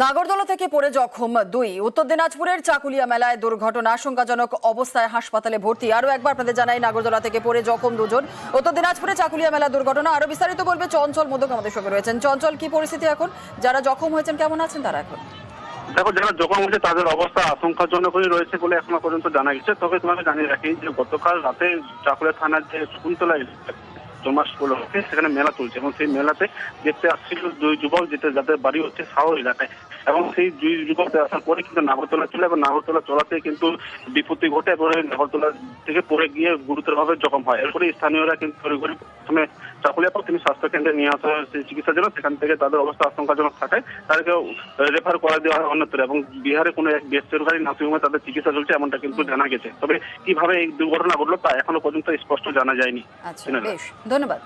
নাগরদোলা থেকে পড়ে জখম দুই। উত্তর দিনাজপুরের চাকুলিয়া মেলায় দুর্ঘটনা, আশঙ্কাজনক অবস্থায় হাসপাতালে ভর্তি। আরও একবার আপনাদের জানাই, নাগরদোলা থেকে পড়ে জখম দুজন। উত্তর দিনাজপুরে চাকুলিয়া মেলা দুর্ঘটনা। আরও বিস্তারিত বলবে চঞ্চল মোদক আমাদের সঙ্গে রয়েছেন। চঞ্চল, কি পরিস্থিতি এখন? যারা জখম হয়েছেন, কেমন আছেন তারা এখন? দেখো, যারা জখম হয়েছে, তাদের অবস্থা আশঙ্কাজনকই রয়েছে বলে এখনও পর্যন্ত জানা গেছে। তবে তোমাকে জানিয়ে রাখি যে গতকাল রাতে চাকুলিয়া থানার যে শকুন্তলা স্কুল হচ্ছে, সেখানে মেলা চলছে। এবং সেই মেলাতে দেখতে আসছিল দুই যুবক যেতে যাদের বাড়ি হচ্ছে শাহর এলাকায়। এবং সেই দুই যুবক আসার পরে কিন্তু নাগরতলা ছিল এবং নাগরতলা চলাতে কিন্তু বিপত্তি ঘটে এবং নাগরতলা থেকে পড়ে গিয়ে গুরুতরভাবে জখম হয়। এরপরে স্থানীয়রা কিন্তু তড়িঘড়ি প্রথমে চাকুলিয়া পর তিনি স্বাস্থ্য কেন্দ্রে নিয়ে আসা হয় সেই চিকিৎসার জন্য। সেখান থেকে তাদের অবস্থা আশঙ্কাজনক থাকায় তাদেরকে রেফার করা দেওয়া হয় অন্যত্র এবং বিহারে কোনো এক বেসরকারি নার্সিংহোমে তাদের চিকিৎসা চলছে এমনটা কিন্তু জানা গেছে। তবে কীভাবে এই দুর্ঘটনা ঘটলো তা এখনও পর্যন্ত স্পষ্ট জানা যায়নি। আচ্ছা ধন্যবাদ।